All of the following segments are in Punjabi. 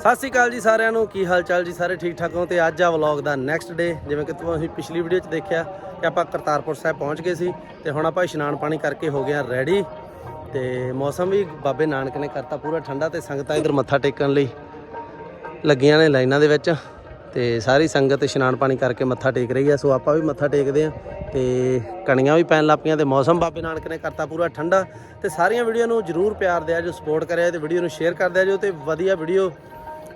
ਸਤਿ ਸ਼੍ਰੀ ਅਕਾਲ ਜੀ ਸਾਰਿਆਂ ਨੂੰ, ਕੀ ਹਾਲ ਚਾਲ ਜੀ ਸਾਰੇ ਠੀਕ ਠਾਕ ਹੋ? ਤੇ ਅੱਜ ਆ ਵਲੌਗ ਦਾ ਨੈਕਸਟ ਡੇ ਜਿਵੇਂ ਕਿ ਤੁਸੀਂ ਪਿਛਲੀ ਵੀਡੀਓ 'ਚ ਦੇਖਿਆ ਕਿ ਆਪਾਂ ਕਰਤਾਰਪੁਰ ਸਾਹਿਬ ਪਹੁੰਚ ਗਏ ਸੀ ਤੇ ਹੁਣ ਆਪਾਂ ਇਸ਼ਨਾਨ ਪਾਣੀ ਕਰਕੇ ਹੋ ਗਏ ਆ ਰੈਡੀ ਤੇ ਮੌਸਮ ਵੀ ਬਾਬੇ ਨਾਨਕ ਨੇ ਕਰਤਾ ਪੂਰਾ ਠੰਡਾ ਤੇ ਸੰਗਤਾਂ ਇਧਰ ਮੱਥਾ ਟੇਕਣ ਲਈ ਲੱਗੀਆਂ ਨੇ ਲਾਈਨਾਂ ਦੇ ਵਿੱਚ ਤੇ ਸਾਰੀ ਸੰਗਤ ਇਸ਼ਨਾਨ ਪਾਣੀ ਕਰਕੇ ਮੱਥਾ ਟੇਕ ਰਹੀ ਆ, ਸੋ ਆਪਾਂ ਵੀ ਮੱਥਾ ਟੇਕਦੇ ਆ ਤੇ ਕਣੀਆਂ ਵੀ ਪੈਣ ਲੱਗ ਪਈਆਂ ਤੇ ਮੌਸਮ ਬਾਬੇ ਨਾਨਕ ਨੇ ਕਰਤਾ ਪੂਰਾ ਠੰਡਾ ਤੇ ਸਾਰੀਆਂ ਵੀਡੀਓ ਨੂੰ ਜਰੂਰ ਪਿਆਰ ਦਿਆ ਜੋ ਸਪੋਰਟ ਕਰਿਆ ਤੇ ਵੀਡੀਓ ਨੂੰ ਸ਼ੇਅਰ ਕਰ ਦਿਆ ਜੋ ਤੇ ਵਧੀਆ ਵੀਡੀਓ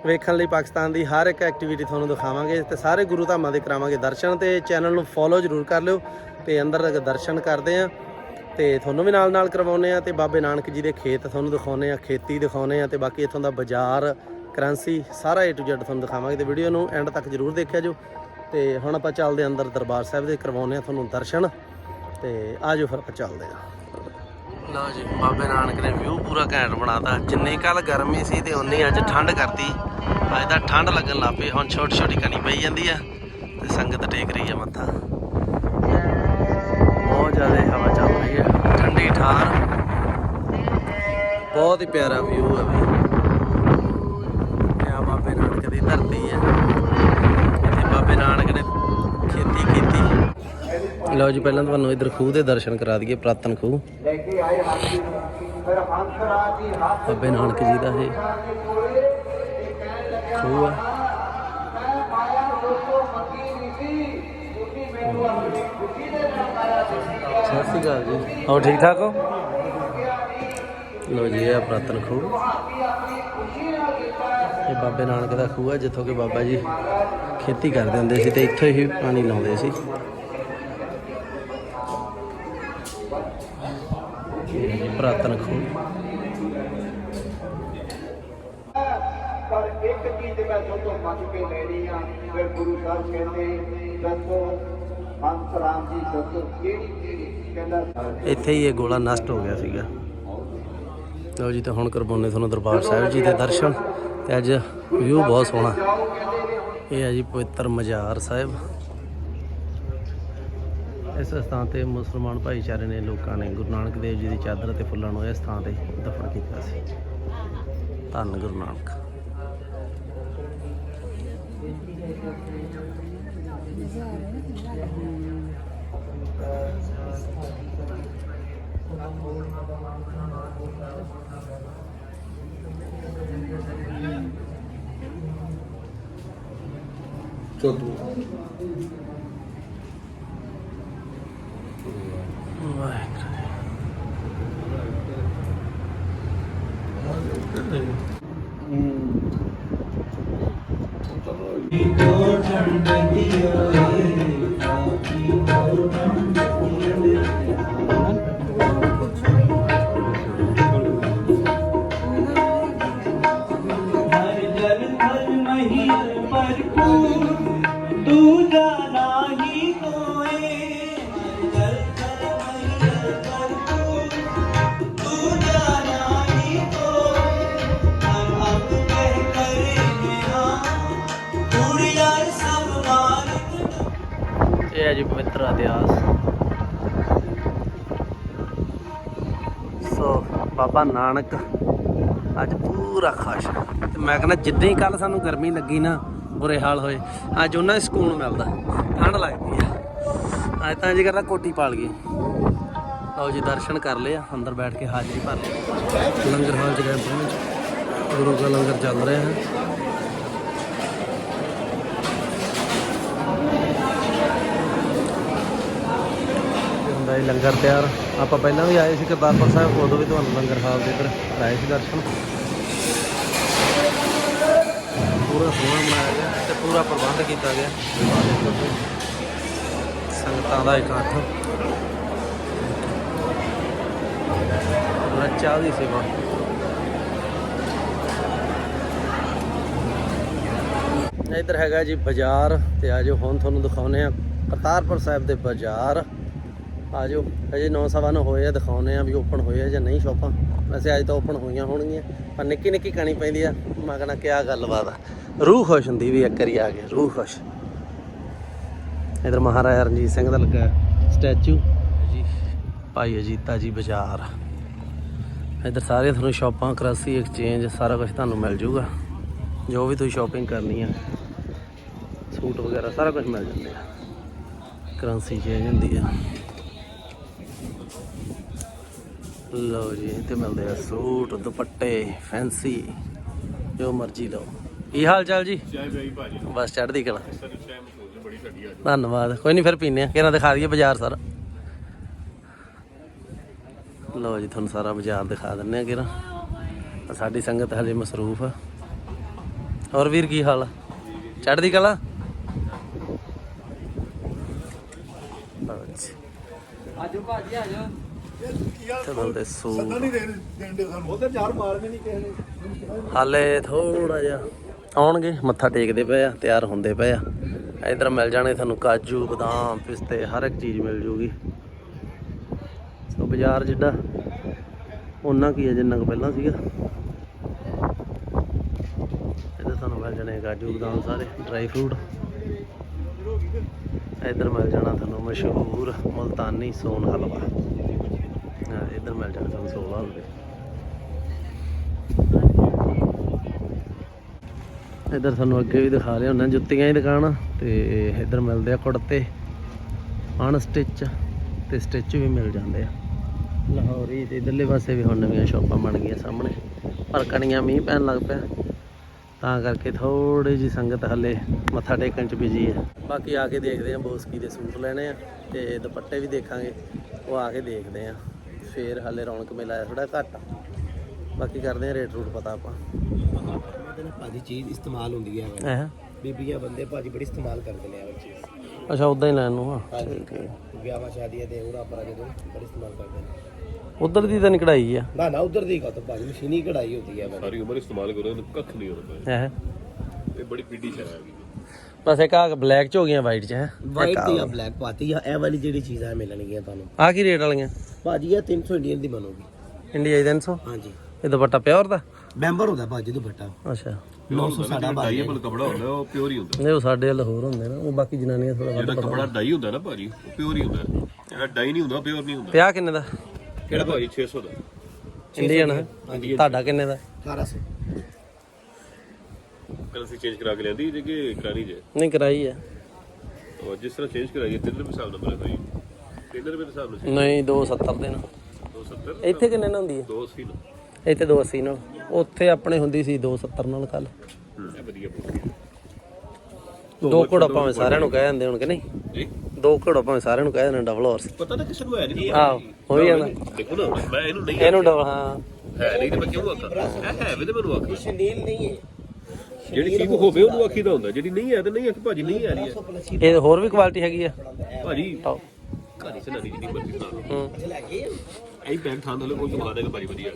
ਵੇਖਣ ਲਈ ਪਾਕਿਸਤਾਨ ਦੀ ਹਰ ਇੱਕ ਐਕਟੀਵਿਟੀ ਤੁਹਾਨੂੰ ਦਿਖਾਵਾਂਗੇ ਤੇ ਸਾਰੇ ਗੁਰੂ ਧਾਮਾਂ ਦੇ ਕਰਾਵਾਂਗੇ ਦਰਸ਼ਨ ਤੇ ਚੈਨਲ ਨੂੰ ਫੋਲੋ ਜਰੂਰ ਕਰ ਲਿਓ ਤੇ ਅੰਦਰ ਦਰਸ਼ਨ ਕਰਦੇ ਆ ਤੇ ਤੁਹਾਨੂੰ ਵੀ ਨਾਲ ਨਾਲ ਕਰਵਾਉਨੇ ਆ ਤੇ ਬਾਬੇ ਨਾਨਕ ਜੀ ਦੇ ਖੇਤ ਤੁਹਾਨੂੰ ਦਿਖਾਉਨੇ ਆ ਖੇਤੀ ਦਿਖਾਉਨੇ ਆ ਤੇ ਬਾਕੀ ਇੱਥੋਂ ਦਾ ਬਾਜ਼ਾਰ, ਕਰੰਸੀ ਸਾਰਾ ਏ ਟੂ Z ਤੁਹਾਨੂੰ ਦਿਖਾਵਾਂਗੇ ਤੇ ਵੀਡੀਓ ਨੂੰ ਐਂਡ ਤੱਕ ਜਰੂਰ ਦੇਖਿਆ ਜੋ ਤੇ ਹੁਣ ਆਪਾਂ ਚੱਲਦੇ ਆਂ ਅੰਦਰ ਦਰਬਾਰ ਸਾਹਿਬ ਦੇ ਕਰਵਾਉਨੇ ਆ ਤੁਹਾਨੂੰ ਦਰਸ਼ਨ ਤੇ ਆਜੋ ਫਿਰ ਆਪਾਂ ਚੱਲਦੇ ਆ ਲਓ ਜੀ, ਬਾਬੇ ਨਾਨਕ ਨੇ ਵਿਊ ਪੂਰਾ ਘੈਂਟ ਬਣਾਤਾ। ਜਿੰਨੀ ਕੱਲ ਗਰਮੀ ਸੀ ਤੇ ਉਨੀ ਅੱਜ ਠੰਡ ਕਰਤੀ। ਅੱਜ ਤਾਂ ਠੰਡ ਲੱਗਣ ਲੱਗ ਪਈ, ਹੁਣ ਛੋਟੀ ਛੋਟੀ ਕਣੀ ਪਈ ਜਾਂਦੀ ਆ ਤੇ ਸੰਗਤ ਟੇਕ ਰਹੀ ਆ ਮੱਥਾ। ਬਹੁਤ ਜ਼ਿਆਦਾ ਹਵਾ ਚੱਲ ਰਹੀ ਹੈ ਠੰਡੀ ਠਾਰ। ਬਹੁਤ ਹੀ ਪਿਆਰਾ ਵਿਊ ਹੈ ਵੀ। ਇਹ ਬਾਬੇ ਨਾਨਕ ਦੀ ਧਰਤੀ ਹੈ ਇੱਥੇ ਬਾਬੇ ਨਾਨਕ ਨੇ ਖੇਤੀ ਕੀਤੀ। ਲਓ ਜੀ, ਪਹਿਲਾਂ ਤੁਹਾਨੂੰ ਇਧਰ ਖੂਹ ਦੇ ਦਰਸ਼ਨ ਕਰਾ ਦਈਏ, ਪ੍ਰਾਤਨ ਖੂਹ। ਲੈ ਕੇ ਆਏ ਹਾਥੀ ਫਿਰ ਹੰਸ ਰਾਜੀ ਹੱਥ ਬਾਬੇ ਨਾਨਕ ਜੀ ਦਾ ਇਹ। ਖੂਹ ਹੈ ਸਤਿ ਸ਼੍ਰੀ ਅਕਾਲ ਜੀ। ਹੋ ਠੀਕ ਠਾਕ ਹੋ? ਲੋ ਜੀ, ਇਹ ਪ੍ਰਾਤਨ ਖੂਹ। ਇਹ ਬਾਬੇ ਨਾਨਕ ਦਾ ਖੂਹ ਹੈ ਜਿੱਥੋਂ ਕਿ ਬਾਬਾ ਜੀ ਖੇਤੀ ਕਰਦੇ ਹੁੰਦੇ ਸੀ ਤੇ ਇੱਥੋਂ ਹੀ ਪਾਣੀ ਲਾਉਂਦੇ ਸੀ। ਇਹ ਪ੍ਰਾਤਨ ਖੂਹ। ਇੱਕ ਚੀਜ਼ ਮੈਂ ਤੁਹਾਡੇ ਮੰਗ ਕੇ ਲੈਣੀ ਆ ਫਿਰ ਗੁਰੂ ਸਾਹਿਬ ਕਹਿੰਦੇ ਦੱਸੋ ਹੰਸ ਰਾਮ ਜੀ ਦੱਸੋ ਕਿਹੜੀ ਕਿਹੜੀ ਕਹਿੰਦਾ ਇੱਥੇ ਹੀ ਇਹ ਗੋਲਾ ਨਸ਼ਟ ਹੋ ਗਿਆ ਸੀਗਾ। ਲਓ ਜੀ ਤਾਂ ਹੁਣ ਕਰਵਾਉਨੇ ਤੁਹਾਨੂੰ ਦਰਬਾਰ ਸਾਹਿਬ ਜੀ ਦੇ ਦਰਸ਼ਨ। ਤੇ ਅੱਜ ਵਿਊ ਬਹੁਤ ਸੋਹਣਾ। ਇਹ ਹੈ ਜੀ ਪਵਿੱਤਰ ਮਜ਼ਾਰ ਸਾਹਿਬ। ਇਸ ਸਥਾਨ ਤੇ ਮੁਸਲਮਾਨ ਭਾਈਚਾਰੇ ਨੇ ਲੋਕਾਂ ਨੇ ਗੁਰੂ ਨਾਨਕ ਦੇਵ ਜੀ ਦੀ ਚਾਦਰ ਅਤੇ ਫੁੱਲਾਂ ਨੂੰ ਇਸ ਥਾਂ ਤੇ ਦਫਨ ਕੀਤਾ ਸੀ। ਧੰਨ ਗੁਰੂ ਨਾਨਕ। ਵਾਹਿਗੁਰੂ। ਨਾਨਕ। ਅੱਜ ਪੂਰਾ ਖੁਸ਼। ਤੇ ਮੈਂ ਕਹਿੰਦਾ ਜਿੱਦਾਂ ਹੀ ਕੱਲ ਸਾਨੂੰ ਗਰਮੀ ਲੱਗੀ ਨਾ, ਬੁਰੇ ਹਾਲ ਹੋਏ। ਅੱਜ ਉਹਨਾਂ ਨੂੰ ਸਕੂਨ ਮਿਲਦਾ। ਠੰਡ ਲੱਗਦੀ ਆ। ਅੱਜ ਤਾਂ ਜੀ ਕਰਦਾ ਕੋਟੀ ਪਾਲ ਗਈ। ਲਓ ਜੀ, ਦਰਸ਼ਨ ਕਰ ਲਏ ਅੰਦਰ ਬੈਠ ਕੇ ਹਾਜ਼ਰੀ ਭਰ ਲਈ ਲੰਗਰ ਹਾਲ ਚ ਗਏ ਪਹੁੰਚ। ਗੁਰੂ ਦਾ ਲੰਗਰ ਚੱਲ ਰਿਹਾ ਹੈ। ਤੇ ਲੰਗਰ ਤਿਆਰ। ਆਪਾਂ ਪਹਿਲਾਂ ਵੀ ਆਏ ਸੀ ਕਰਤਾਰਪੁਰ ਸਾਹਿਬ, ਉਦੋਂ ਵੀ ਤੁਹਾਨੂੰ ਲੰਗਰ ਹਾਲ ਦੇ ਇੱਧਰ ਕਰਾਏ ਸੀ ਦਰਸ਼ਨ। ਪੂਰਾ ਸੋਹਣਾ ਬਣਾਇਆ ਗਿਆ ਤੇ ਪੂਰਾ ਪ੍ਰਬੰਧ ਕੀਤਾ ਗਿਆ। ਸੰਗਤਾਂ ਦਾ ਇਕੱਠ। ਪੂਰਾ ਚਾਹ ਦੀ ਸੇਵਾ। ਇੱਧਰ ਹੈਗਾ ਜੀ ਬਾਜ਼ਾਰ ਤੇ ਆਜੋ ਹੁਣ ਤੁਹਾਨੂੰ ਦਿਖਾਉਨੇ ਆ ਕਰਤਾਰਪੁਰ ਸਾਹਿਬ ਦੇ ਬਾਜ਼ਾਰ। ਆਜੋ ਅਜੇ 9 ਸਵਾ ਨੂੰ ਹੋਏ ਆ ਦਿਖਾਉਨੇ ਆ ਵੀ ਓਪਨ ਹੋਏ ਆ ਜਾਂ ਨਹੀਂ ਸ਼ੋਪਾਂ ਵੈਸੇ ਅੱਜ ਤਾਂ ਓਪਨ ਹੋਈਆਂ ਹੋਣਗੀਆਂ ਪਰ ਨਿੱਕੀ ਨਿੱਕੀ ਕਣੀ ਪੈਂਦੀ ਆ ਮੈਂ ਕਹਿੰਦਾ ਕਿਆ ਗੱਲਬਾਤ ਆ। ਰੂਹ ਖੁਸ਼ ਹੁੰਦੀ ਵੀ ਇੱਕ ਵਾਰੀ ਆ ਕੇ ਰੂਹ ਖੁਸ਼। ਇਧਰ ਮਹਾਰਾਜਾ ਰਣਜੀਤ ਸਿੰਘ ਦਾ ਲੱਗਾ ਸਟੈਚੂ। ਜੀ ਭਾਈ ਅਜੀਤਾ ਜੀ ਬਾਜ਼ਾਰ। ਇਧਰ ਸਾਰੇ ਤੁਹਾਨੂੰ ਸ਼ਾਪਾਂ ਕਰੰਸੀ ਐਕਸਚੇਂਜ ਸਾਰਾ ਕੁਝ ਤੁਹਾਨੂੰ ਮਿਲ ਜਾਊਗਾ ਜੋ ਵੀ ਤੁਸੀਂ ਸ਼ਾਪਿੰਗ ਕਰਨੀ ਆ ਸੂਟ ਵਗੈਰਾ ਸਾਰਾ ਕੁਝ ਮਿਲ ਜਾਂਦੇ ਆ। ਕਰੰਸੀ ਚੇਂਜ ਹੁੰਦੀ ਆ। ਲਓ ਜੀ ਇੱਥੇ ਮਿਲਦੇ ਆ ਸੂਟ ਦੁਪੱਟੇ ਫੈਂਸੀ ਜੋ ਮਰਜ਼ੀ ਲਓ। ਕੀ ਹਾਲ ਚਾਲ ਜੀ? ਬਸ ਚੜ੍ਹਦੀ ਕਲਾ। ਧੰਨਵਾਦ। ਕੋਈ ਨਹੀਂ ਫਿਰ ਪੀਨੇ ਆ। ਕਿਹਨਾਂ ਦਿਖਾ ਦਈਏ ਬਾਜ਼ਾਰ ਸਾਰਾ? ਲਓ ਜੀ ਤੁਹਾਨੂੰ ਸਾਰਾ ਬਾਜ਼ਾਰ ਦਿਖਾ ਦਿੰਨੇ ਆ ਕਿਹੜਾ ਸਾਡੀ ਸੰਗਤ ਹਜੇ ਮਸਰੂਫ ਆ। ਹੋਰ ਵੀਰ ਕੀ ਹਾਲ ਆ? ਚੜ੍ਹਦੀ ਕਲਾ? ਆਜੋ ਭਾਜੀ ਆਜੋ। ਇੱਥੇ ਮਿਲਦੇ ਸੂਟ ਉਧਰ ਚਾਰ ਮਾਰਨੇ ਨਹੀਂ ਕਿਸੇ ਨੇ। ਹਾਲੇ ਥੋੜਾ ਜਿਹਾ ਆਉਣਗੇ ਮੱਥਾ ਟੇਕਦੇ ਪਏ ਆ ਤਿਆਰ ਹੁੰਦੇ ਪਏ ਆ। ਇਧਰ ਮਿਲ ਜਾਣੇ ਤੁਹਾਨੂੰ ਕਾਜੂ ਬਦਾਮ ਪਿਸਤੇ ਹਰ ਇੱਕ ਚੀਜ਼ ਮਿਲ ਜੂਗੀ। ਸੋ ਬਾਜ਼ਾਰ ਜਿੱਡਾ ਉਹਨਾਂ ਕੀ ਹੈ ਜਿੰਨਾ ਕੁ ਪਹਿਲਾਂ ਸੀਗਾ। ਇੱਧਰ ਤੁਹਾਨੂੰ ਮਿਲ ਜਾਣੇ ਕਾਜੂ ਬਦਾਮ ਸਾਰੇ ਡਰਾਈ ਫਰੂਟ ਇੱਧਰ ਮਿਲ ਜਾਣਾ ਤੁਹਾਨੂੰ ਮਸ਼ਹੂਰ ਮਲਤਾਨੀ ਸੋਨ ਹਲਵਾ। ਹਾਂ, ਇੱਧਰ ਮਿਲ ਜਾਣਾ ਤੁਹਾਨੂੰ ਸੋਨ ਹਲਵੇ ਇੱਧਰ ਤੁਹਾਨੂੰ ਅੱਗੇ ਵੀ ਦਿਖਾ ਲਿਆ ਹੁੰਦਾ ਜੁੱਤੀਆਂ ਦੀ ਦੁਕਾਨ ਤੇ ਇੱਧਰ ਮਿਲਦੇ ਆ ਕੁੜਤੇ ਅਣ ਸਟਿਚ ਤੇ ਸਟਿਚ ਵੀ ਮਿਲ ਜਾਂਦੇ ਆ। ਲਾਹੌਰੀ ਤੇ ਇਧਰਲੇ ਪਾਸੇ ਵੀ ਹੁਣ ਨਵੀਆਂ ਸ਼ਾਪਾਂ ਬਣ ਗਈਆਂ ਸਾਹਮਣੇ ਪਰ ਕਣੀਆਂ ਮੀਂਹ ਪੈਣ ਲੱਗ ਪਿਆ। ਤਾਂ ਕਰਕੇ ਥੋੜੀ ਜੀ ਸੰਗਤ ਹੱਲੇ ਮੱਥਾ ਟੇਕਣ ਚ ਬਿਜ਼ੀ ਹੈ ਬਾਕੀ ਆ ਕੇ ਦੇਖਦੇ ਆ ਬੋਸਕੀ ਦੇ ਸੂਟ ਲੈਣੇ ਆ ਤੇ ਦੁਪੱਟੇ ਵੀ ਦੇਖਾਂਗੇ ਉਹ ਆ ਕੇ ਦੇਖਦੇ ਆ। ਫੇਰ ਹੱਲੇ ਰੌਣਕ ਮੇਲਾ ਥੋੜਾ ਘੱਟ ਆ। ਬਾਕੀ ਕਰਦੇ ਆ ਰੇਟ ਰੂਟ ਪਤਾ ਆਪਾਂ। ਭਾਜੀ ਚੀਜ਼ ਇਸਤੇਮਾਲ ਹੁੰਦੀ ਹੈ? ਐ ਬੀਬੀਆਂ ਬੰਦੇ ਭਾਜੀ ਬੜੀ ਇਸਤੇਮਾਲ ਕਰਦੇ ਨੇ ਇਹ ਚੀਜ਼। ਅੱਛਾ ਉਦਾਂ ਹੀ ਲੈਣ ਨੂੰ ਆ ਠੀਕ ਹੈ। ਵਿਆਹਾਂ ਸ਼ਾਦੀਆਂ ਤੇ ਉਹਨਾਂ ਪਰ ਜਦੋਂ ਬੜੀ ਇਸਤੇਮਾਲ ਕਰਦੇ ਨੇ। ਉਧਰ ਦੀ ਤਾਂ ਨਹੀਂ ਕਢਾਈ ਆ। ਨਾ ਨਾ ਉਧਰ ਦੀ ਗੱਲ ਭਾਜੀ ਮਸ਼ੀਨੀ ਕਢਾਈ ਹੁੰਦੀ ਹੈ ਸਾਰੀ ਉਮਰ ਇਸਤੇਮਾਲ ਕਰੋ ਇਹਨੂੰ ਕੱਖ ਨਹੀਂ ਹੁੰਦਾ ਹੈ? ਇਹ ਬੜੀ ਪੀਡੀ ਸ਼ੈ ਹੈਗੀ ਬਸ ਇੱਕ ਆ ਬਲੈਕ ਚ ਹੋ ਗਈਆਂ ਵਾਈਟ ਚ ਹੈ। ਵਾਈਟ ਤੇ ਜਾਂ ਬਲੈਕ ਪਾਤੀ ਜਾਂ ਇਹ ਵਾਲੀ ਜਿਹੜੀ ਚੀਜ਼ਾਂ ਮਿਲਣਗੀਆਂ ਤੁਹਾਨੂੰ। ਆ ਕੀ ਰੇਟ ਵਾਲੀਆਂ? ਭਾਜੀ ਇਹ 300 ਇੰਡੀਅਨ ਦੀ ਬਣੂਗੀ। ਇੰਡੀਆ ਦੀ 300 ਹਾਂਜੀ। ਇਹ ਦੁਪੱਟਾ ਪਿਓਰ ਦਾ? ਮੈਂਬਰ ਹੁੰਦਾ ਭਾਜੀ ਦੁਪੱਟਾ। ਅੱਛਾ। 900 ਸਾਡਾ ਭਾਜੀ। ਡਾਈਏਬਲ ਕਪੜਾ ਹੁੰਦਾ ਉਹ ਪਿਓਰ ਹੀ ਹੁੰਦਾ। ਨਹੀਂ ਉਹ ਸਾਡੇ ਵੱਲ ਹੋਰ ਹੁੰਦੇ ਨਾ ਉਹ ਬਾਕੀ ਜਨਾਨੀਆਂ ਥੋੜਾ ਵੱਧ ਜਿਹੜਾ ਕਪੜਾ ਡਾਈ ਹੁੰਦਾ ਨਾ ਭਾਜੀ ਉਹ ਪਿਓਰ ਹੀ ਹੁੰਦਾ। ਜਿਹੜਾ ਡਾਈ ਨਹੀਂ ਹੁੰਦਾ ਪਿਓਰ ਨਹੀਂ ਹੁੰਦਾ। ਪਿਆ ਕਿੰਨੇ ਦਾ? ਕਿਹੜਾ ਭਾਜੀ 600 ਦਾ? ਇੰਡੀਅਨ ਹੈ ਤੁਹਾਡਾ ਕਿੰਨੇ ਦਾ? 1800 ਕਰੰਸੀ ਚੇਂਜ ਕਰਾ ਕੇ ਲੈਂਦੀ ਜੇ ਕਿ ਕਰਾਣੀ ਜੇ? ਨਹੀਂ ਕਰਾਈ ਹੈ ਉਹ ਜਿਸ ਤਰ੍ਹਾਂ ਚੇਂਜ ਕਰਾਈਏ 3 ਰੁਪਏ ਹਿਸਾਬ ਨਾਲ ਬਲੇ ਭਾਈ 3 ਰੁਪਏ ਦੇ ਹਿਸਾਬ ਨਾਲ ਨਹੀਂ 270 ਦੇ ਨਾ। 270 ਇੱਥੇ ਕਿੰਨੇ ਨਾਲ ਹੁੰਦੀ ਹੈ? 280 ਨਾ ਇੱਥੇ 280 ਨਾਲ। ਉੱਥੇ ਆਪਣੇ ਹੁੰਦੀ ਸੀ 270 ਨਾਲ ਕੱਲ ਇਹ ਵਧੀਆ ਦੋ ਘੋੜਾ ਭਾਵੇਂ ਸਾਰਿਆਂ ਨੂੰ ਕਹਿ ਦਿੰਦੇ ਹੁਣ ਕਿ ਨਹੀਂ? ਜੀ? ਦੋ ਘੋੜਾ ਭਾਵੇਂ ਸਾਰਿਆਂ ਨੂੰ ਕਹਿ ਦਿੰਦੇ ਡਬਲ ਹਾਰਸ ਪਤਾ ਨਾ ਕਿਸੇ ਨੂੰ ਹੈ ਨਹੀਂ ਆਹੋ ਹੋ ਹੀ ਜਾਣਾ ਦੇਖੋ ਨਾ ਮੈਂ ਇਹਨੂੰ ਨਹੀਂ ਇਹਨੂੰ ਡਬਲ ਹਾਂ। ਹੈ ਨਹੀਂ ਤੇ ਮੈਂ ਕਿਉਂ ਆਖਾਂ? ਇਹ ਹੈ ਵੀ ਤੇ ਮੈਨੂੰ ਆਖਾਂ ਸ਼ਨੀਲ ਨਹੀਂ ਹੈ। ਜਿਹੜੀ ਚੀਜ਼ ਹੋਵੇ ਉਹਨੂੰ ਆਖੀਦਾ ਹੁੰਦਾ। ਜਿਹੜੀ ਨਹੀਂ ਹੈ ਤੇ ਨਹੀਂ ਆਖੀ ਭਾਜੀ ਨਹੀਂ ਆ ਰਹੀ ਹੈ। ਇਹ ਹੋਰ ਵੀ ਕੁਆਲਿਟੀ ਹੈਗੀ ਆ। ਭਾਜੀ ਘਰੀ ਸੇ ਨਹੀਂ ਜਿੰਨੀ ਮਰਜ਼ੀ ਬਣਾ ਲਓ ਹੂੰ। ਐਂ ਪੈਨ ਥਾਂ ਥੱਲੇ ਕੋਈ ਬਣਾ ਦੇਗਾ ਭਾਜੀ ਵਧੀਆ।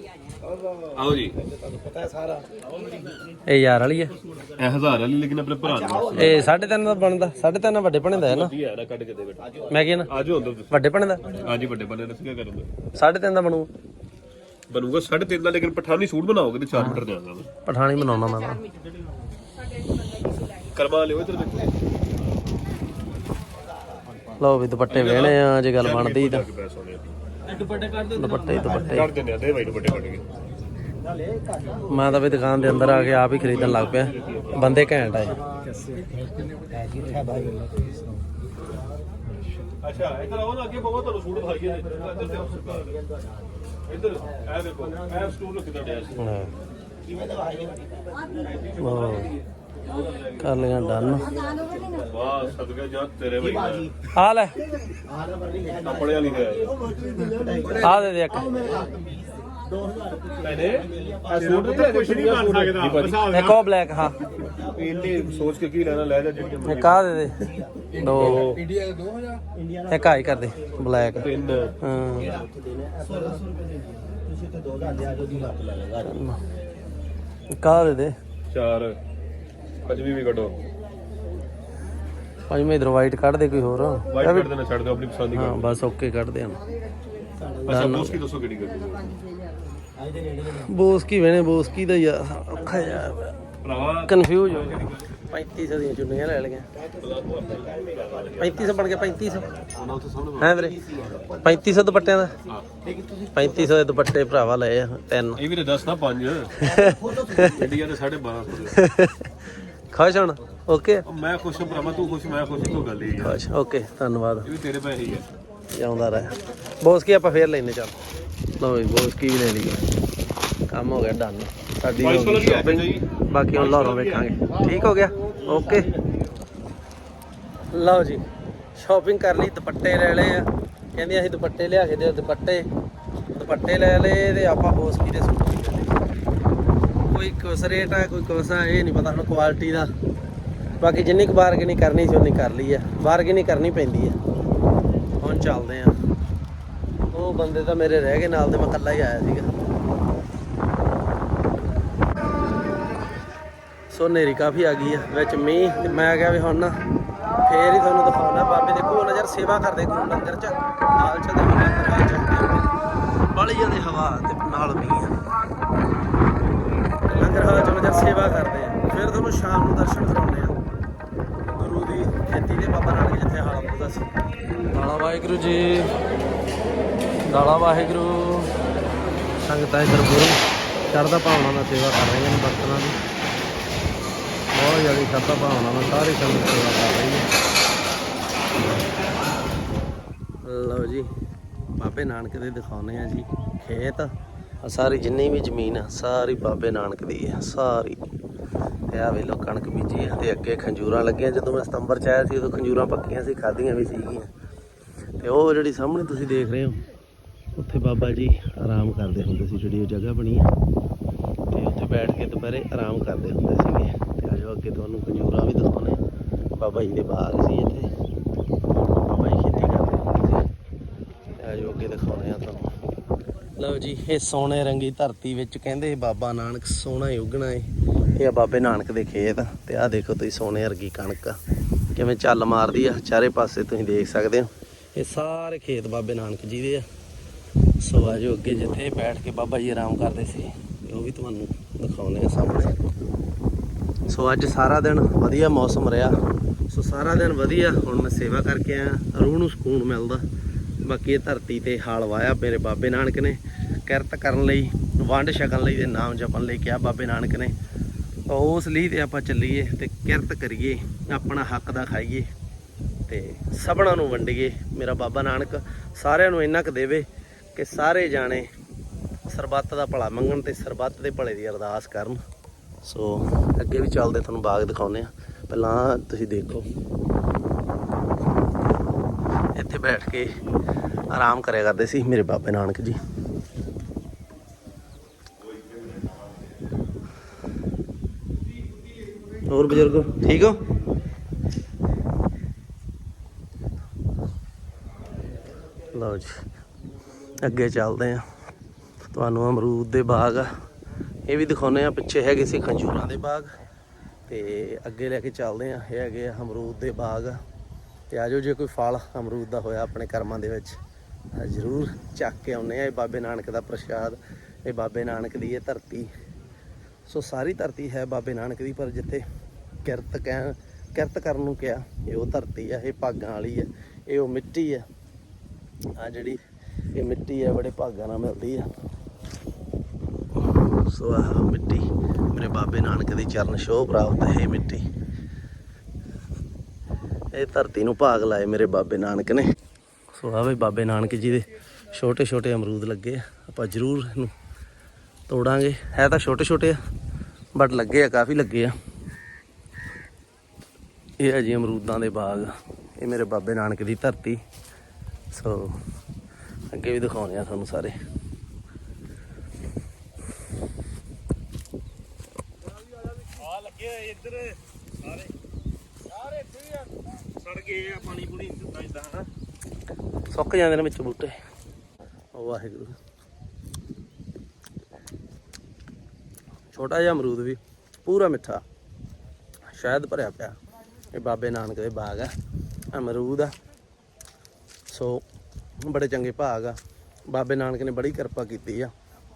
ਆਓ ਜੀ। ਤੁਹਾਨੂੰ ਪਤਾ ਹੈ ਸਾਰਾ ਇਹ ਯਾਰ ਵਾਲੀ ਆ। ਇਹ ਹਜ਼ਾਰ ਵਾਲੀ ਲੇਕਿਨ ਆਪਣੇ ਭਰਾ ਨੂੰ ਇਹ 3.5 ਦਾ ਬਣਦਾ। 3.5 ਵੱਡੇ ਪਣੇ ਦਾ ਹੈ ਨਾ। ਜੀ ਆ ਨਾ ਕੱਢ ਕੇ ਦੇ ਬੇਟਾ। ਮੈਂ ਕੀ ਨਾ ਆਜੋ ਅੰਦਰ ਵੱਡੇ ਪਣੇ ਦਾ ਹਾਂਜੀ ਵੱਡੇ ਬੰਦੇ ਨੇ ਕੀ ਕਰੂੰਗਾ? 3.5 ਦਾ ਬਣੂ। ਬਣੂਗਾ 3.5 ਦਾ ਲੇਕਿਨ ਪਠਾਨੀ ਸੂਟ ਬਣਾਓਗੇ ਤੇ 4 ਮੀਟਰ ਦੇ ਆਂਗਾ ਪਠਾਣੀ ਬਣਾਉਣਾ ਮੈਂ ਤਾਂ। ਕਰਵਾ ਲਿਓ ਇਧਰ ਦੇਖੋ। ਲਓ ਵੀ ਦੁਪੱਟੇ ਵੇਣੇ ਆ ਜੇ ਗੱਲ ਬਣਦੀ ਤਾਂ। ਦੁਪੱਟੇ ਕੱਢ ਦੋ ਦੁਪੱਟੇ ਹੀ ਦੁਪੱਟੇ। ਕੱਢ ਦਿੰਦੇ ਆ ਦੇ ਭਾਈ ਦੁਪੱਟੇ ਕੱਢ ਕੇ। ਮੈਂ ਤਾਂ ਵੀ ਦੁਕਾਨ ਦੇ ਅੰਦਰ ਆ ਕੇ ਆਪ ਹੀ ਖਰੀਦਣ ਲੱਗ ਪਿਆ। ਬੰਦੇ ਘੈਂਟ ਆਏ ਅੱਛਾ ਇਧਰ ਆਓ ਨਾ ਅੱਗੇ ਬਹੁਤ ਤੁਹਾਨੂੰ ਸੂਟ ਦਿਖਾਈਏ। ਇੱਧਰ ਦੇਖੋ ਇੱਧਰ ਇਹ ਦੇਖੋ ਇਹ ਸਟੂਲ ਕਿਦਾਂ ਡਿਆ ਸੀ ਹਾਂ। ਵਾਹ। ਕਰ ਲਿਆ ਡਨ। ਵਾਹ ਸਦਕਾ ਜਾ ਤੇਰੇ ਭਾਈ ਆ ਲੈ। ਕੱਪੜੇ ਵਾਲੀ ਹੈ ਆ ਦੇ ਦੇ ਇੱਕ। ਮੈਨੇ ਆ ਸੂਟ ਤੇ ਕੁਝ ਨਹੀਂ ਬਣ ਸਕਦਾ ਇੱਕ ਬਲੈਕ ਹਾਂ। ਇੰਨੇ ਸੋਚ ਕੇ ਕੀ ਲੈਣਾ ਲੈ ਜਾ ਜਿਹੜੀਆਂ ਇੱਕ ਆ ਦੇ ਦੇ। ਦੋ। ਇੱਕ ਆਈ ਕਰ ਦੇ ਬਲੈਕ ਤਿੰਨ ਹਾਂ। ਤੁਸੀਂ ਤੇ 2000 ਦੇ ਆਜੋ ਦੀ ਲੱਤ ਲੈ ਲਗਾ ਦੇ ਦੇ। ਚਾਰ। ਪੰਜਵੀਂ ਵੀ ਕੱਢੋ ਪੰਜਵੇਂ ਇਧਰ ਵਾਈਟ ਕੱਢ ਦੇ ਕੋਈ ਹੋਰ। ਵਾਈਟ ਕੱਢ ਦੇਣਾ ਛੱਡ ਦਿਓ ਆਪਣੀ ਪਸੰਦ ਦੀ ਹਾਂ ਬਸ ਓਕੇ ਕੱਢ ਦੇ ਹਨ ਅੱਛਾ ਦੋਸਤ ਕੀ ਦੱਸੋ ਕਿਹੜੀ ਕਰਨੀ ਬੋਸਕੀ ਵੇਣੇ ਬੋਸਕੀ ਦਾ ਯਾਰ ਔਖਾ ਯਾਰ ਭਰਾਵਾ ਕਨਫਿਊਜ਼ ਹੋ 3500 ਦੀਆਂ ਚੁੰਨੀਆਂ ਲੈ ਲਈਆਂ। 3500 ਬਣ ਗਿਆ 3500 ਉਹਨਾਂ ਉੱਥੇ ਸਾਹਮਣੇ। ਹੈ ਵੀਰੇ? 3500 ਦੁਪੱਟਿਆਂ ਦਾ। 3500 ਦੇ ਦੁਪੱਟੇ ਭਰਾਵਾ ਲਏ ਆ ਤਿੰਨ। ਇਹ ਵੀ ਤੇ ਦੱਸ ਨਾ ਪੰਜ। ਇੰਡੀਆ ਦੇ 1250 ਖੁਸ਼ ਹੁਣ ਓਕੇ ਉਹ ਮੈਂ ਖੁਸ਼ ਹਾਂ ਭਰਾਵਾ ਤੂੰ ਖੁਸ਼ ਮੈਂ ਖੁਸ਼ ਤੂੰ ਗੱਲ ਹੀ ਹੈ ਖੁਸ਼ ਓਕੇ ਧੰਨਵਾਦ। ਇਹ ਵੀ ਤੇਰੇ ਪੈਸੇ ਹੀ ਹੈ ਜਾਉਂਦਾ ਰਹਿ। ਬੋਸ ਕੀ ਆਪਾਂ ਫੇਰ ਲੈਨੇ ਚੱਲ। ਲਓ ਜੀ ਬੋਸ ਕੀ ਵੀ ਲੈ ਲਈਏ। ਕੰਮ ਹੋ ਗਿਆ ਡਨ ਸਾਡੀ ਹੋ ਗਈ shopping। ਬਾਕੀ ਹੁਣ ਲਾਹੌਰੋਂ ਵੇਖਾਂਗੇ। ਠੀਕ ਹੋ ਗਿਆ? ਓਕੇ ਲਓ ਜੀ ਸ਼ਾਪਿੰਗ ਕਰ ਲਈ ਦੁਪੱਟੇ ਲੈ ਲਏ ਆ। ਕਹਿੰਦੇ ਅਸੀਂ ਦੁਪੱਟੇ ਲਿਆ ਕੇ ਦਿਓ ਦੁਪੱਟੇ। ਦੁਪੱਟੇ ਲੈ ਲਏ ਤੇ ਆਪਾਂ ਬੋਸ ਕੀ ਦੇ ਸੂਟ ਕੋਈ ਕੁਸ ਰੇਟ ਆ ਕੋਈ ਕੁਸਾ ਇਹ ਨਹੀਂ ਪਤਾ ਹੁਣ ਕੁਆਲਿਟੀ ਦਾ। ਬਾਕੀ ਜਿੰਨੀ ਕੁ ਬਾਰਗੇਨਿੰਗ ਕਰਨੀ ਸੀ, ਉਨੀ ਕਰ ਲਈ ਆ ਬਾਰਗੇਨਿੰਗ ਕਰਨੀ ਪੈਂਦੀ ਆ ਹੁਣ ਚੱਲਦੇ ਆ ਉਹ ਬੰਦੇ ਤਾਂ ਮੇਰੇ ਰਹਿ ਗਏ ਨਾਲ ਤੇ ਮੈਂ ਇਕੱਲਾ ਹੀ ਆਇਆ ਸੀਗਾ। ਸੋ ਨੇਰੀ ਕਾਫੀ ਆ ਗਈ ਆ ਵਿੱਚ ਮੀਂਹ, ਤੇ ਮੈਂ ਕਿਹਾ ਵੀ ਹੁਣ ਨਾ, ਫੇਰ ਹੀ ਤੁਹਾਨੂੰ ਦਿਖਾਉਣਾ। ਬਾਬੇ ਦੇਖੋ ਉਹਨਾਂ ਯਾਰ ਸੇਵਾ ਕਰਦੇ ਗੁਰੂ ਲੰਗਰ ਚ ਹਾਲ ਚ ਦੇ ਲੰਗਰ ਚ। ਬੜੀ ਜ਼ਿਆਦਾ ਹਵਾ ਤੇ ਨਾਲ ਮੀਂਹ ਆ ਲੰਗਰ ਹਾਲ ਚ ਨਜ਼ਰ ਸੇਵਾ ਕਰਦੇ ਆ। ਫਿਰ ਤੁਹਾਨੂੰ ਸ਼ਾਮ ਨੂੰ ਦਰਸ਼ਨ ਕਰਾਉਂਦੇ ਆ। ਗੁਰੂ ਦੀ ਖੇਤੀ ਦੇ ਬਾਬਾ ਨਾਨਕ ਜਿੱਥੇ ਹਾਲ ਹੁੰਦਾ ਸੀ। ਦਾਲਾ ਵਾਹਿਗੁਰੂ ਜੀ। ਦਾਲਾ ਵਾਹਿਗੁਰੂ। ਸੰਗਤਾਂ ਇਧਰ ਗੁਰੂ ਚੜ੍ਹਦਾ ਭਾਵਨਾ ਨਾਲ ਸੇਵਾ ਕਰ ਰਹੀਆਂ ਨੇ ਬਰਤਨਾਂ ਦੀ। ਬਹੁਤ ਜ਼ਿਆਦਾ ਸ਼ਰਧਾ ਭਾਵਨਾ ਨਾਲ ਸਾਰੀ ਸੰਗਤ ਸੇਵਾ ਕਰ ਰਹੀ ਹੈ। ਲਓ ਜੀ ਬਾਬੇ ਨਾਨਕ ਦੇ ਦਿਖਾਉਨੇ ਆ ਜੀ। ਖੇਤ ਆ ਸਾਰੀ ਜਿੰਨੀ ਵੀ ਜ਼ਮੀਨ ਆ, ਸਾਰੀ ਬਾਬੇ ਨਾਨਕ ਦੀ ਆ, ਸਾਰੀ। ਤੇ ਆ ਵੇਲੋ ਕਣਕ ਬੀਜੀ ਆ ਤੇ ਅੱਗੇ ਖੰਜੂਰਾਂ ਲੱਗੀਆਂ, ਜਦੋਂ ਮੈਂ ਸਤੰਬਰ ਚ ਆਇਆ ਸੀ ਉਦੋਂ ਖੰਜੂਰਾਂ ਪੱਕੀਆਂ ਸੀ, ਖਾਧੀਆਂ ਵੀ ਸੀਗੀਆਂ। ਤੇ ਉਹ ਜਿਹੜੀ ਸਾਹਮਣੇ ਤੁਸੀਂ ਦੇਖ ਰਹੇ ਹੋ, ਉੱਥੇ ਬਾਬਾ ਜੀ ਆਰਾਮ ਕਰਦੇ ਹੁੰਦੇ ਸੀ, ਜਿਹੜੀ ਉਹ ਜਗ੍ਹਾ ਬਣੀ ਹੈ ਤੇ ਉੱਥੇ ਬੈਠ ਕੇ ਦੁਪਹਿਰੇ ਆਰਾਮ ਕਰਦੇ ਹੁੰਦੇ ਸੀਗੇ। ਤੇ ਆਜੋ ਅੱਗੇ ਤੁਹਾਨੂੰ ਖੰਜੂਰਾਂ ਵੀ ਦਿਖਾਉਣੇ ਬਾਬਾ ਜੀ ਦੇ ਬਾਗ ਸੀ ਇੱਥੇ ਬਾਬਾ ਜੀ ਖੇਤੀ ਕਰਦੇ ਹੁੰਦੇ ਸੀ ਤੇ ਆਜੋ ਅੱਗੇ ਦਿਖਾਉਣੇ ਆ ਤੁਹਾਨੂੰ ਲਓ ਜੀ, ਇਹ ਸੋਨੇ ਰੰਗੀ ਧਰਤੀ ਵਿੱਚ ਕਹਿੰਦੇ ਬਾਬਾ ਨਾਨਕ ਸੋਨਾ ਹੀ ਉਗਣਾ ਏ। ਇਹ ਆ ਬਾਬੇ ਨਾਨਕ ਦੇ ਖੇਤ ਤੇ ਆਹ ਦੇਖੋ ਤੁਸੀਂ ਸੋਨੇ ਵਰਗੀ ਕਣਕ ਆ। ਕਿਵੇਂ ਚੱਲ ਮਾਰਦੀ ਆ, ਚਾਰੇ ਪਾਸੇ ਤੁਸੀਂ ਦੇਖ ਸਕਦੇ ਹੋ। ਇਹ ਸਾਰੇ ਖੇਤ ਬਾਬੇ ਨਾਨਕ ਜੀ ਦੇ ਆ। ਸੋ ਆਜੋ ਅੱਗੇ ਜਿੱਥੇ ਬੈਠ ਕੇ ਬਾਬਾ ਜੀ ਆਰਾਮ ਕਰਦੇ ਸੀ। ਉਹ ਵੀ ਤੁਹਾਨੂੰ ਦਿਖਾਉਂਦੇ ਆ ਸਾਹਮਣੇ। ਸੋ ਅੱਜ ਸਾਰਾ ਦਿਨ ਵਧੀਆ ਮੌਸਮ ਰਿਹਾ। ਸੋ ਸਾਰਾ ਦਿਨ ਵਧੀਆ, ਹੁਣ ਮੈਂ ਸੇਵਾ ਕਰਕੇ ਆਇਆ। ਰੂਹ ਨੂੰ ਸਕੂਨ ਮਿਲਦਾ। ਬਾਕੀ ਇਹ ਧਰਤੀ ਤੇ ਹਾਲ ਵਾਇਆ ਮੇਰੇ ਬਾਬੇ ਨਾਨਕ ਨੇ। ਕਿਰਤ ਕਰਨ ਲਈ, ਵੰਡ ਛਕਣ ਲਈ ਤੇ ਨਾਮ ਜਪਣ ਲਈ ਕਿਹਾ ਬਾਬੇ ਨਾਨਕ ਨੇ। ਉਸ ਲਈ ਤੇ ਆਪਾਂ ਚੱਲੀਏ ਤੇ ਕਿਰਤ ਕਰੀਏ, ਆਪਣਾ ਹੱਕ ਦਾ ਖਾਈਏ ਤੇ ਸਭਨਾਂ ਨੂੰ ਵੰਡੀਏ। ਮੇਰਾ ਬਾਬਾ ਨਾਨਕ ਸਾਰਿਆਂ ਨੂੰ ਇੰਨਾ ਕੁ ਦੇਵੇ ਕਿ ਸਾਰੇ ਜਾਣੇ ਸਰਬੱਤ ਦਾ ਭਲਾ ਮੰਗਣ ਤੇ ਸਰਬੱਤ ਦੇ ਭਲੇ ਦੀ ਅਰਦਾਸ ਕਰਨ। ਸੋ ਅੱਗੇ ਵੀ ਚੱਲਦੇ ਤੁਹਾਨੂੰ ਬਾਗ ਦਿਖਾਉਨੇ ਆ ਪਹਿਲਾਂ ਤੁਸੀਂ ਦੇਖੋ। ਇੱਥੇ ਬੈਠ ਕੇ ਆਰਾਮ ਕਰਿਆ ਕਰਦੇ ਸੀ ਮੇਰੇ ਬਾਬੇ ਨਾਨਕ ਜੀ। ਹੋਰ ਬਜ਼ੁਰਗ, ਠੀਕ ਹੋ? ਲਓ ਜੀ, ਅੱਗੇ ਚੱਲਦੇ ਆ ਤੁਹਾਨੂੰ ਅਮਰੂਦ ਦੇ ਬਾਗ ਆ ਇਹ ਵੀ ਦਿਖਾਉਨੇ ਆ ਪਿੱਛੇ ਹੈਗੇ ਸੀ ਖੰਜੂਰਾਂ ਦੇ ਬਾਗ। ਤੇ ਅੱਗੇ ਲੈ ਕੇ ਚੱਲਦੇ ਆ ਇਹ ਹੈਗੇ ਆ ਅਮਰੂਦ ਦੇ ਬਾਗ। ਤੇ ਆਜੋ ਜੇ ਕੋਈ ਫਲ ਅਮਰੂਦ ਦਾ ਹੋਇਆ ਆਪਣੇ ਕਰਮਾਂ ਦੇ ਵਿੱਚ, ਤਾਂ ਜ਼ਰੂਰ ਚੱਕ ਕੇ ਆਉਨੇ ਆ। ਇਹ ਬਾਬੇ ਨਾਨਕ ਦਾ ਪ੍ਰਸ਼ਾਦ, ਇਹ ਬਾਬੇ ਨਾਨਕ ਦੀ ਇਹ ਧਰਤੀ। ਸੋ ਸਾਰੀ ਧਰਤੀ ਹੈ ਬਾਬੇ ਨਾਨਕ ਦੀ, ਪਰ ਜਿੱਥੇ ਕਿਰਤ ਕਹਿ, ਕਿਰਤ ਕਰਨ ਨੂੰ ਕਿਹਾ, ਇਹ ਉਹ ਧਰਤੀ ਆ, ਇਹ ਭਾਗਾਂ ਵਾਲੀ ਆ, ਇਹ ਉਹ ਮਿੱਟੀ ਆ। ਆ ਜਿਹੜੀ ਇਹ ਮਿੱਟੀ ਆ, ਬੜੇ ਭਾਗਾਂ ਨਾਲ ਮਿਲਦੀ ਆ। ਸੋ ਆਹ ਮਿੱਟੀ, ਮੇਰੇ ਬਾਬੇ ਨਾਨਕ ਦੇ ਚਰਨ ਛੋਹ ਪ੍ਰਾਪਤ ਹੈ ਇਹ ਮਿੱਟੀ। ਇਹ ਧਰਤੀ ਨੂੰ ਭਾਗ ਲਾਏ ਮੇਰੇ ਬਾਬੇ ਨਾਨਕ ਨੇ। ਸੋ ਆਵੇ ਬਾਬੇ ਨਾਨਕ ਜੀ ਦੇ ਛੋਟੇ ਛੋਟੇ ਅਮਰੂਦ ਲੱਗੇ ਆ। ਆਪਾਂ ਜ਼ਰੂਰ ਇਹਨੂੰ ਤੋੜਾਂਗੇ। ਹੈ ਤਾਂ ਛੋਟੇ ਛੋਟੇ ਆ ਬਟ ਲੱਗੇ ਆ, ਕਾਫੀ ਲੱਗੇ ਆ। ਇਹ ਹੈ ਜੀ ਅਮਰੂਦਾਂ ਦੇ ਬਾਗ। ਇਹ ਮੇਰੇ ਬਾਬੇ ਨਾਨਕ ਦੀ ਧਰਤੀ। ਸੋ ਅੱਗੇ ਵੀ ਦਿਖਾਉਣੇ ਆ ਤੁਹਾਨੂੰ ਸਾਰੇ। ਆ ਲੱਗੇ ਇੱਧਰ ਸਾਰੇ ਸਾਰੇ ਇੱਥੇ ਆ ਸੜ ਆ ਪਾਣੀ ਪੂਣੀ ਦੱਸਦਾ ਹਨਾ ਸੁੱਕ ਜਾਂਦੇ ਨੇ ਵਿੱਚ ਬੂਟੇ। ਵਾਹਿਗੁਰੂ। ਛੋਟਾ ਜਿਹਾ ਅਮਰੂਦ ਵੀ, ਪੂਰਾ ਮਿੱਠਾ। ਸ਼ਾਇਦ ਭਰਿਆ ਪਿਆ। ਇਹ ਬਾਬੇ ਨਾਨਕ ਦੇ ਬਾਗ ਆ। ਅਮਰੂਦ ਆ। ਸੋ, ਬੜੇ ਚੰਗੇ ਭਾਗ ਆ। ਬਾਬੇ ਨਾਨਕ ਨੇ ਬੜੀ ਕਿਰਪਾ ਕੀਤੀ ਆ।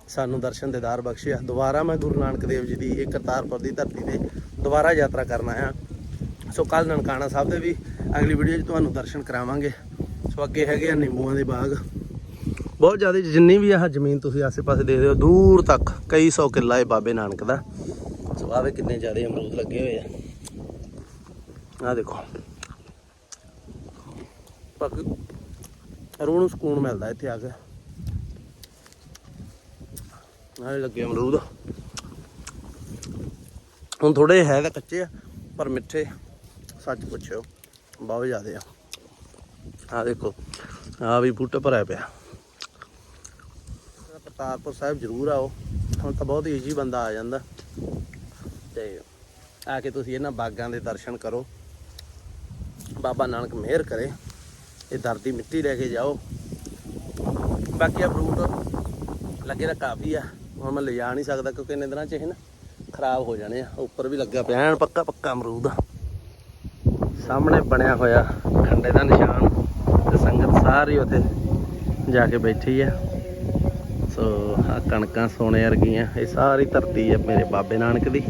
ਸਾਨੂੰ ਦਰਸ਼ਨ ਦੇਦਾਰ ਬਖਸ਼ਿਆ ਦੁਬਾਰਾ ਮੈਂ ਗੁਰੂ ਨਾਨਕ ਦੇਵ ਜੀ ਦੀ ਇਹ ਕਰਤਾਰਪੁਰ ਦੀ ਧਰਤੀ ਤੇ ਦੁਬਾਰਾ ਯਾਤਰਾ ਕਰਨ ਆਇਆ। ਸੋ ਕੱਲ ਨਨਕਾਣਾ ਸਾਹਿਬ ਦੇ ਵੀ ਅਗਲੀ ਵੀਡੀਓ 'ਚ ਤੁਹਾਨੂੰ ਦਰਸ਼ਨ ਕਰਾਵਾਂਗੇ। ਸੋ ਅੱਗੇ ਹੈਗੇ ਆ ਨਿੰਬੂਆਂ ਦੇ ਬਾਗ। ਬਹੁਤ ਜ਼ਿਆਦਾ ਜਿੰਨੀ ਵੀ ਆਹ ਜ਼ਮੀਨ ਤੁਸੀਂ ਆਸੇ-ਪਾਸੇ ਦੇਖਦੇ ਹੋ, ਦੂਰ ਤੱਕ ਕਈ ਸੌ ਕਿੱਲਾ ਹੈ ਬਾਬੇ ਨਾਨਕ ਦਾ। ਸੋ ਆਵੇ ਕਿੰਨੇ ਜ਼ਿਆਦਾ ਅਮਰੂਦ ਲੱਗੇ ਹੋਏ ਆ। ਆਹ ਦੇਖੋ। ਬਾਕੀ ਰੂਹ ਨੂੰ ਸਕੂਨ ਮਿਲਦਾ ਇੱਥੇ ਆ ਕੇ। ਨਾਲੇ ਲੱਗੇ ਅਮਰੂਦ। ਹੁਣ ਥੋੜੇ ਹੈ ਤਾਂ ਕੱਚੇ ਆ, ਪਰ ਮਿੱਠੇ। ਸੱਚ ਪੁੱਛਿਓ, ਬਹੁਤ ਜ਼ਿਆਦੇ ਆ। ਆ ਦੇਖੋ ਆ ਵੀ ਬੂਟਾ ਭਰਿਆ ਪਿਆ। ਕਰਤਾਰਪੁਰ ਸਾਹਿਬ ਜ਼ਰੂਰ ਆਓ, ਹੁਣ ਤਾਂ ਬਹੁਤ ਈਜ਼ੀ ਬੰਦਾ ਆ ਜਾਂਦਾ। ਤੇ ਆ ਕੇ ਤੁਸੀਂ ਇਹਨਾਂ ਬਾਗਾਂ ਦੇ ਦਰਸ਼ਨ ਕਰੋ। ਬਾਬਾ ਨਾਨਕ ਮਿਹਰ ਕਰੇ, ਇਹ ਦਰਦੀ ਮਿੱਟੀ ਲੈ ਕੇ ਜਾਓ। ਬਾਕੀ ਆ ਫਰੂਟ ਲੱਗੇ ਤਾਂ ਕਾਫੀ ਆ, ਹੁਣ ਮੈਂ ਲਿਜਾ ਨਹੀਂ ਸਕਦਾ ਕਿਉਂਕਿ ਇੰਨੇ ਦਿਨਾਂ ਚ ਇਹ ਨਾ ਖਰਾਬ ਹੋ ਜਾਣੇ ਆ, ਉੱਪਰ ਵੀ ਲੱਗਾ ਪਿਆ, ਐਨ ਪੱਕਾ ਪੱਕਾ ਅਮਰੂਦ ਆ। ਸਾਹਮਣੇ ਬਣਿਆ ਹੋਇਆ ਖੰਡੇ ਦਾ ਨਿਸ਼ਾਨ ਤੇ ਸੰਗਤ ਸਾਰੀ ਉੱਥੇ ਜਾ ਕੇ ਬੈਠੀ ਆ। ਸੋ ਆ ਕਣਕਾਂ ਸੋਨੇ ਵਰਗੀਆਂ, ਇਹ ਸਾਰੀ ਧਰਤੀ ਆ ਮੇਰੇ ਬਾਬੇ ਨਾਨਕ ਦੀ।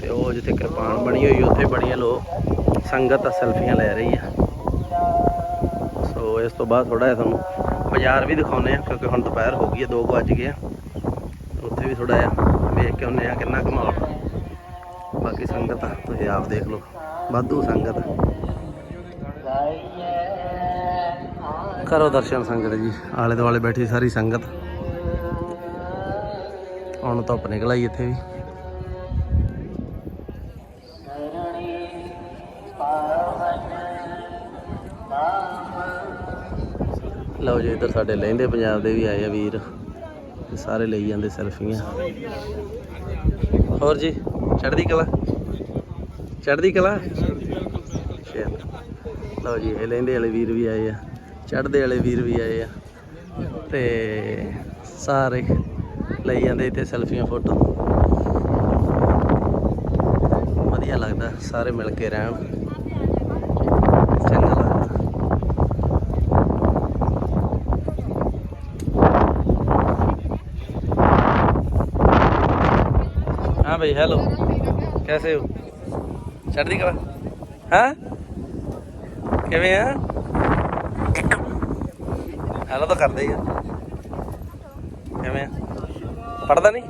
ਤੇ ਉਹ ਜਿੱਥੇ ਕਿਰਪਾਨ ਬਣੀ ਹੋਈ ਉੱਥੇ ਬੜੀਆਂ ਲੋਕ ਸੰਗਤ ਸੈਲਫੀਆਂ ਲੈ ਰਹੀ ਆ। ਸੋ ਇਸ ਤੋਂ ਬਾਅਦ ਥੋੜਾ ਜਿਹਾ ਤੁਹਾਨੂੰ ਬਾਜ਼ਾਰ ਵੀ ਦਿਖਾਉਨੇ ਆ, ਕਿਉਂਕਿ ਹੁਣ ਦੁਪਹਿਰ ਹੋ ਗਈ ਹੈ 2 ਵੱਜ ਗਏ ਆ। ਉੱਥੇ ਵੀ ਥੋੜਾ ਜਿਹਾ ਵੇਖ ਕੇ ਆਉਂਦੇ ਆ ਕਿੰਨਾ ਕੁ ਬਾਕੀ ਸੰਗਤ ਆ, ਤੁਸੀਂ ਆਪ ਦੇਖ ਲਓ। ਵਾਧੂ ਸੰਗਤ ਕਰੋ ਦਰਸ਼ਨ ਸੰਗਤ ਜੀ, ਆਲੇ ਦੁਆਲੇ ਬੈਠੀ ਸਾਰੀ ਸੰਗਤ। ਹੁਣ ਧੁੱਪ ਨਿਕਲ ਆਈ ਇੱਥੇ ਵੀ। ਲਓ ਜੀ, ਇੱਧਰ ਸਾਡੇ ਲਹਿੰਦੇ ਪੰਜਾਬ ਦੇ ਵੀ ਆਏ ਆ ਵੀਰ। ਸਾਰੇ ਲਈ ਜਾਂਦੇ ਸੈਲਫੀਆਂ। ਹੋਰ ਜੀ, ਚੜ੍ਹਦੀ ਕਲਾ? ਚੜ੍ਹਦੀ ਕਲਾ? ਲਓ ਜੀ, ਇਹ ਲੈਂਦੇ ਵਾਲੇ ਵੀਰ ਵੀ ਆਏ ਆ। ਚੜ੍ਹਦੇ ਵਾਲੇ ਵੀਰ ਵੀ ਆਏ ਆ। ਤੇ ਸਾਰੇ ਲਈ ਜਾਂਦੇ ਇੱਥੇ ਸੈਲਫੀਆਂ ਫੋਟੋ। ਵਧੀਆ ਲੱਗਦਾ, ਸਾਰੇ ਮਿਲ ਕੇ ਰਹਿਣ। ਚੰਗਾ ਲੱਗਦਾ। ਹਾਂ ਭਾਈ ਹੈਲੋ ਕੈਸੇ ਹੋ? ਚੜ੍ਹਦੀ ਕਲਾ। ਹਾਂ? ਕਿਵੇਂ ਆ? ਹੈਲੋ, ਤਾਂ ਕਰਦੇ ਆ। ਕਿਵੇਂ ਆ? ਪੜਦਾ ਨਹੀਂ?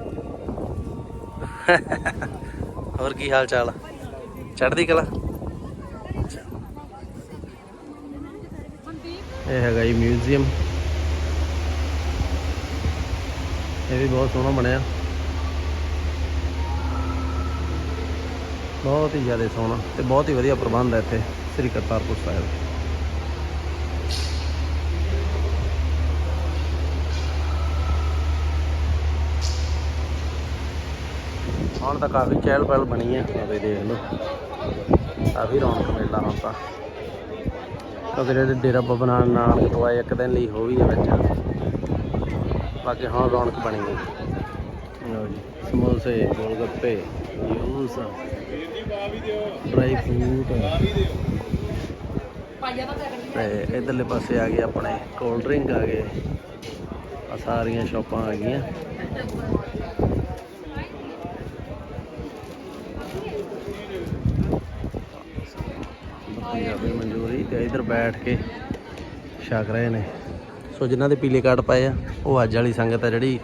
ਹੋਰ ਕੀ ਹਾਲ ਚਾਲ? ਚੜਦੀ ਕਲਾ। ਇਹ ਹੈਗਾ ਜੀ ਮਿਊਜ਼ੀਅਮ। ਇਹ ਵੀ ਬਹੁਤ ਸੋਹਣਾ ਬਣਿਆ। ਬਹੁਤ ਹੀ ਜ਼ਿਆਦਾ ਸੋਹਣਾ ਤੇ ਬਹੁਤ ਹੀ ਵਧੀਆ ਪ੍ਰਬੰਧ ਹੈ ਇੱਥੇ, ਸ੍ਰੀ ਕਰਤਾਰਪੁਰ ਸਾਹਿਬ। ਹੁਣ ਤਾਂ ਕਾਫੀ ਚਹਿਲ ਪਹਿਲ ਬਣੀ ਹੈ ਆ ਦੇਖ ਲਓ। ਕਾਫੀ ਰੌਣਕ ਮੇਲਾ ਹੁਣ ਤਾਂ। ਕਿਉਂਕਿ ਜਿਹੜੇ ਡੇਰਾ ਬਾਬਾ ਨਾਨਕ ਨਾਨਕ ਤੋਂ ਆਏ ਇੱਕ ਦਿਨ ਲਈ ਹੋ ਵੀ ਹੈ ਵਿੱਚ ਬਾਕੀ ਹੁਣ ਰੌਣਕ ਬਣੀ ਗਈ ਲਓ ਜੀ। ਸਮੋਸੇ, ਗੋਲਗੱਪੇ ਯੂਸ ਡਰਾਈ ਫਰੂਟ। ਤੇ ਇਧਰਲੇ ਪਾਸੇ ਆ ਗਏ ਆਪਣੇ ਕੋਲਡ ਡਰਿੰਕ ਆ ਗਏ। ਆ ਸਾਰੀਆਂ ਸ਼ਾਪਾਂ ਆ ਗਈਆਂ। ਪੰਜਾਬੀ ਮਨਜ਼ੂਰੀ ਤੇ ਇਧਰ ਬੈਠ ਕੇ ਛਕ ਰਹੇ ਨੇ। ਸੋ ਜਿਨ੍ਹਾਂ ਦੇ ਪੀਲੇ ਕਾਰਡ ਪਏ ਆ, ਉਹ ਅੱਜ ਵਾਲੀ ਸੰਗਤ ਆ ਜਿਹੜੀ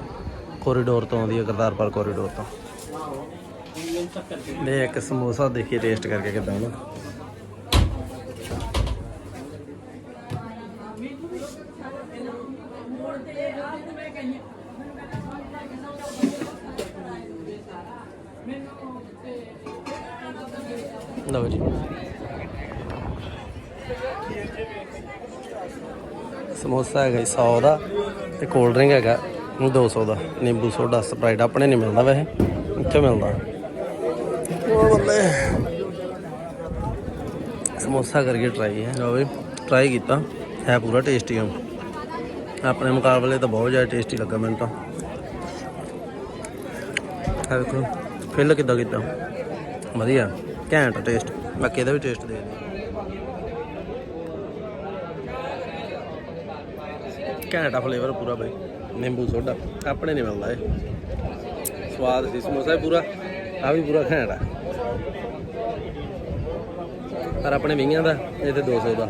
ਕੋਰੀਡੋਰ ਤੋਂ ਆਉਂਦੀ ਹੈ, ਕਰਤਾਰਪੁਰ ਕੋਰੀਡੋਰ ਤੋਂ। ਲੈ ਇੱਕ ਸਮੋਸਾ ਦੇਖੀਏ ਟੇਸਟ ਕਰਕੇ ਕਿਦਾਂ ਨਾ ਲਓ ਜੀ। ਸਮੋਸਾ ਹੈਗਾ ਜੀ 100 ਦਾ ਤੇ ਕੋਲਡ ਡਰਿੰਕ ਹੈਗਾ। 200 ਦਾ। ਨਿੰਬੂ ਸੋਡਾ ਸਪਰਾਈਟ ਆਪਣੇ ਨਹੀਂ ਮਿਲਦਾ ਵੈਸੇ। ਇੱਥੇ ਮਿਲਦਾ? ਉਹ ਬੱਲੇ। ਸਮੋਸਾ ਕਰਕੇ ਟਰਾਈ ਹੈ। ਲਓ ਵੀ ਟਰਾਈ ਕੀਤਾ। ਹੈ ਪੂਰਾ ਟੇਸਟੀ ਆ ਆਪਣੇ ਮੁਕਾਬਲੇ ਤਾਂ ਬਹੁਤ ਜ਼ਿਆਦਾ ਟੇਸਟੀ ਲੱਗਾ ਮੈਨੂੰ ਤਾਂ। ਆ ਦੇਖੋ ਫਿਲ ਕਿੱਦਾਂ ਕੀਤਾ? ਵਧੀਆ। ਘੈਂਟ ਟੇਸਟ ਬਾਕੀ ਇਹਦਾ ਵੀ ਟੇਸਟ ਦੇ ਦੇ ਘੈਂਟ ਫਲੇਵਰ ਪੂਰਾ ਬਈ। ਨਿੰਬੂ ਸੋਡਾ। ਆਪਣੇ ਨਹੀਂ ਮਿਲਦਾ ਇਹ। ਸਵਾਦ ਸੀ, ਸਮੋਸਾ ਵੀ ਪੂਰਾ ਆ ਵੀ ਪੂਰਾ ਘੈਂਟ ਆ। ਪਰ ਆਪਣੇ 20 ਦਾ, ਇਹ ਤੇ 200 ਦਾ।